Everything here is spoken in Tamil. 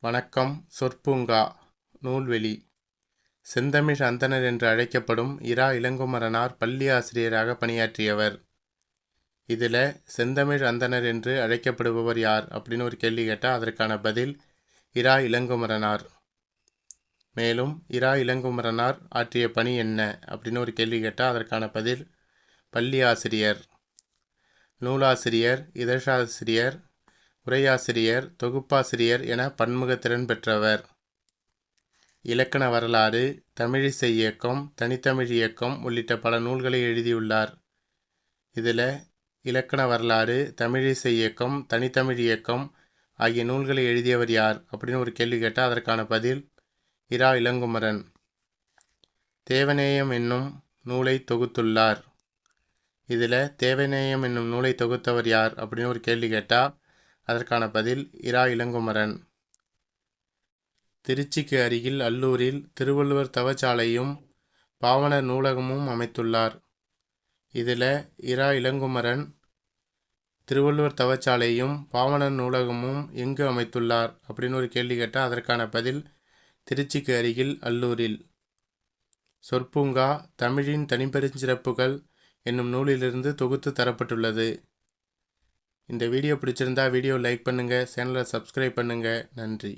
வணக்கம். சொற்பூங்கா. நூல்வெளி. செந்தமிழ் அந்தணர் என்று அழைக்கப்படும் இரா இளங்குமரனார் பள்ளி ஆசிரியராக பணியாற்றியவர். இதில் செந்தமிழ் அந்தணர் என்று அழைக்கப்படுபவர் யார் அப்படின்னு ஒரு கேள்வி கேட்டால் அதற்கான பதில் இரா இளங்குமரனார். மேலும் இரா இளங்குமரனார் ஆற்றிய பணி என்ன அப்படின்னு ஒரு கேள்வி கேட்டால் அதற்கான பதில் பள்ளி ஆசிரியர். நூலாசிரியர் இதழாசிரியர் உரையாசிரியர் தொகுப்பாசிரியர் என பன்முகத்திறன் பெற்றவர். இலக்கண வரலாறு தமிழிசை இயக்கம் தனித்தமிழ் இயக்கம் உள்ளிட்ட பல நூல்களை எழுதியுள்ளார். இதில் இலக்கண வரலாறு தமிழிசை இயக்கம் தனித்தமிழ் இயக்கம் ஆகிய நூல்களை எழுதியவர் யார் அப்படின்னு ஒரு கேள்வி கேட்டால் அதற்கான பதில் இரா இளங்குமரன். தேவநேயம் என்னும் நூலை தொகுத்துள்ளார். இதில் தேவநேயம் என்னும் நூலை தொகுத்தவர் யார் அப்படின்னு ஒரு கேள்வி கேட்டால் அதற்கான பதில் இரா இளங்குமரன். திருச்சிக்கு அருகில் அல்லூரில் திருவள்ளுவர் தவச்சாலையும் பாவனர் நூலகமும் அமைத்துள்ளார். இதில் இரா இளங்குமரன் திருவள்ளுவர் தவச்சாலையும் பாவனர் நூலகமும் எங்கு அமைத்துள்ளார் அப்படின்னு ஒரு கேள்வி கேட்டால் அதற்கான பதில் திருச்சிக்கு அருகில் அல்லூரில். சொற்பூங்கா தமிழின் தனிப்பெருஞ்சிறப்புகள் என்னும் நூலிலிருந்து தொகுத்து தரப்பட்டுள்ளது. இந்த வீடியோ பிடிச்சிருந்தா வீடியோ லைக் பண்ணுங்கள் சேனலை சப்ஸ்கிரைப் பண்ணுங்கள் நன்றி.